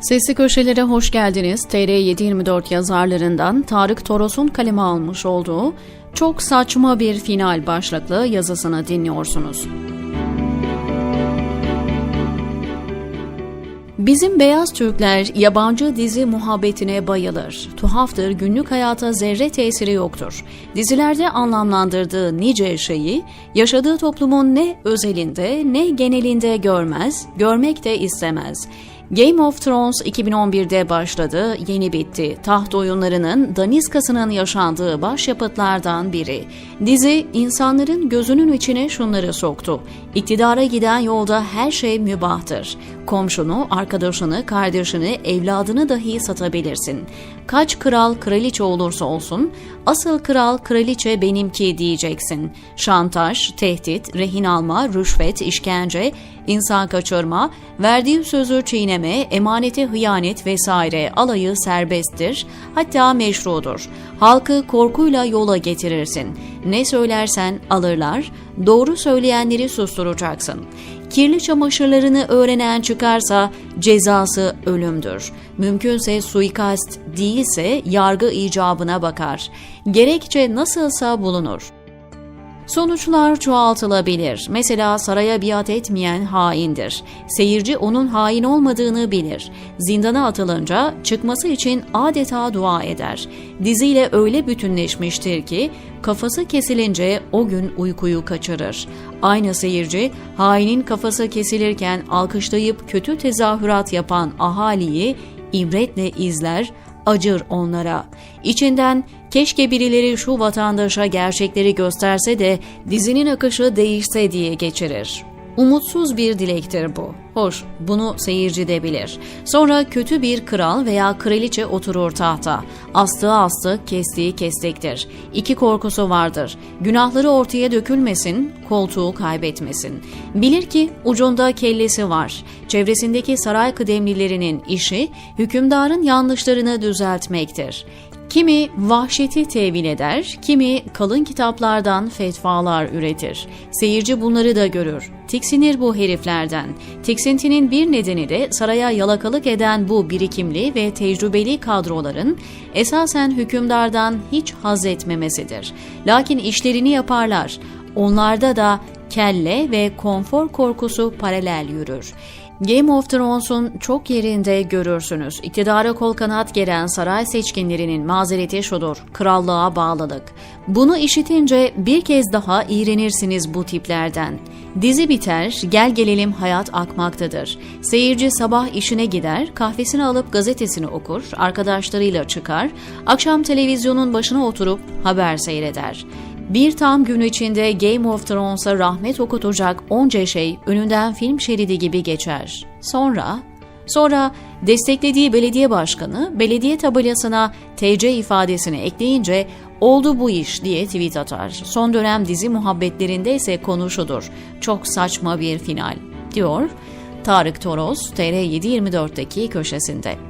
Sesli Köşelere hoş geldiniz. TR724 yazarlarından Tarık Toros'un kaleme almış olduğu Çok Saçma Bir Final başlıklı yazısını dinliyorsunuz. Bizim beyaz Türkler yabancı dizi muhabbetine bayılır. Tuhaftır günlük hayata zerre tesiri yoktur. Dizilerde anlamlandırdığı nice şeyi yaşadığı toplumun ne özelinde ne genelinde görmez, görmek de istemez. Game of Thrones 2011'de başladı, yeni bitti. Taht oyunlarının daniskasının yaşandığı başyapıtlardan biri. Dizi insanların gözünün içine şunları soktu. İktidara giden yolda her şey mübahtır. Komşunu, arkadaşını, kardeşini, evladını dahi satabilirsin. Kaç kral kraliçe olursa olsun, asıl kral kraliçe benimki diyeceksin. Şantaj, tehdit, rehin alma, rüşvet, işkence, insan kaçırma, verdiği sözü çiğneme, emanete hıyanet vesaire alayı serbesttir, hatta meşrudur. Halkı korkuyla yola getirirsin. Ne söylersen alırlar, doğru söyleyenleri susturacaksın. Kirli çamaşırlarını öğrenen çıkarsa cezası ölümdür. Mümkünse suikast değilse yargı icabına bakar. Gerekçe nasılsa bulunur. Sonuçlar çoğaltılabilir. Mesela saraya biat etmeyen haindir. Seyirci onun hain olmadığını bilir. Zindana atılınca çıkması için adeta dua eder. Diziyle öyle bütünleşmiştir ki kafası kesilince o gün uykuyu kaçırır. Aynı seyirci hainin kafası kesilirken alkışlayıp kötü tezahürat yapan ahaliyi ibretle izler, acır onlara. İçinden keşke birileri şu vatandaşa gerçekleri gösterse de dizinin akışı değişse diye geçirir. Umutsuz bir dilektir bu. Hoş, bunu seyirci de bilir. Sonra kötü bir kral veya kraliçe oturur tahta. Astığı astık, kestiği kestiktir. İki korkusu vardır. Günahları ortaya dökülmesin, koltuğu kaybetmesin. Bilir ki ucunda kellesi var. Çevresindeki saray kıdemlilerinin işi hükümdarın yanlışlarını düzeltmektir. Kimi vahşeti tevil eder, kimi kalın kitaplardan fetvalar üretir. Seyirci bunları da görür. Tiksinir bu heriflerden. Tiksintinin bir nedeni de saraya yalakalık eden bu birikimli ve tecrübeli kadroların esasen hükümdardan hiç haz etmemesidir. Lakin işlerini yaparlar. Onlarda da kelle ve konfor korkusu paralel yürür. Game of Thrones'un çok yerinde görürsünüz. İktidara kol kanat gelen saray seçkinlerinin mazereti şudur, krallığa bağlılık. Bunu işitince bir kez daha iğrenirsiniz bu tiplerden. Dizi biter, gel gelelim hayat akmaktadır. Seyirci sabah işine gider, kahvesini alıp gazetesini okur, arkadaşlarıyla çıkar, akşam televizyonun başına oturup haber seyreder. Bir tam gün içinde Game of Thrones'a rahmet okutacak onca şey önünden film şeridi gibi geçer. Sonra, sonra desteklediği belediye başkanı belediye tabelasına TC ifadesini ekleyince oldu bu iş diye tweet atar. Son dönem dizi muhabbetlerinde ise konu. Çok saçma bir final diyor Tarık Toros TR724'deki köşesinde.